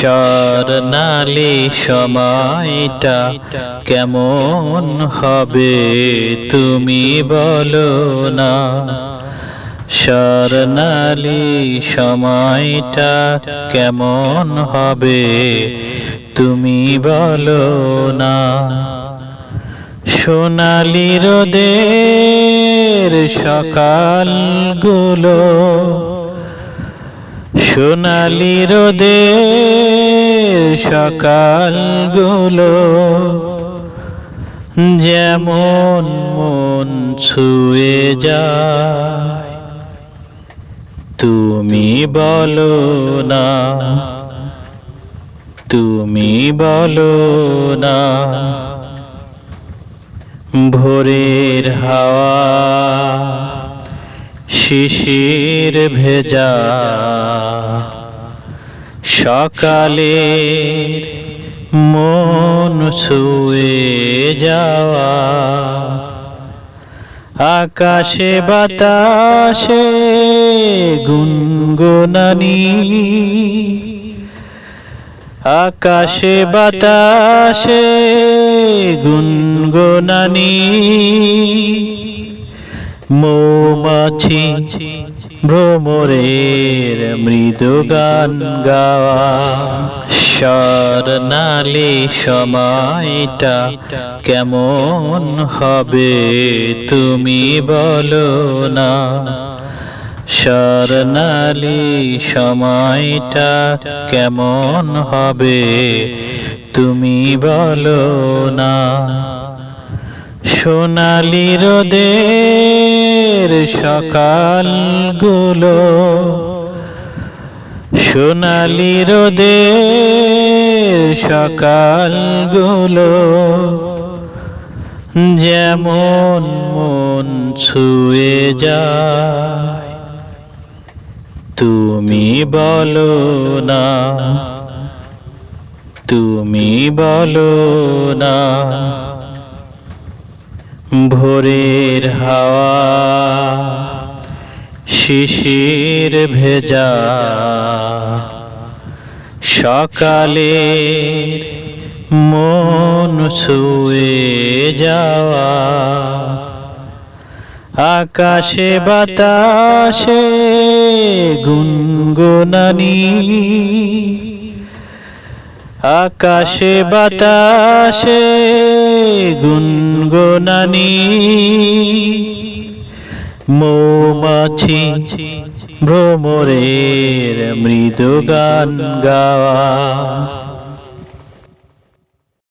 স্বর্ণালী সময়টা কেমন হবে তুমি বলো না। স্বর্ণালী সময়টা কেমন হবে তুমি বলো না। সোনালি রোদের সকালগুলো সোনালি রোদের সকালগুলো যেমন মন ছুঁয়ে যায়। তুমি বলো না, তুমি বলো না, ভোরের হাওয়া শিশির ভেজা সকালে মন ছুঁয়ে যাওয়া। আকাশে বাতাসে গুনগুনানি। আকাশে বাতাসে গুনগুনানি। মৌমাছি, ভ্রমরের মৃদু গান গাওয়া। স্বর্ণালী সময়টা কেমন হবে তুমি বলো না। স্বর্ণালী সময়টা কেমন হবে তুমি বলো না। সোনালি রোদের সকালগুলো, সোনালি রোদের সকালগুলো যেমন মন ছুঁয়ে যায়। তুমি বলো না, তুমি বলো না। ভোরের হাওয়া শিশির ভেজা। সকালে মন ছুঁয়ে যাওয়া। আকাশে বাতাসে গুনগুনানি। আকাশে বাতাসে গুনগুনানি। মৌমাছি ভ্রমরের মৃদু গান গাওয়া।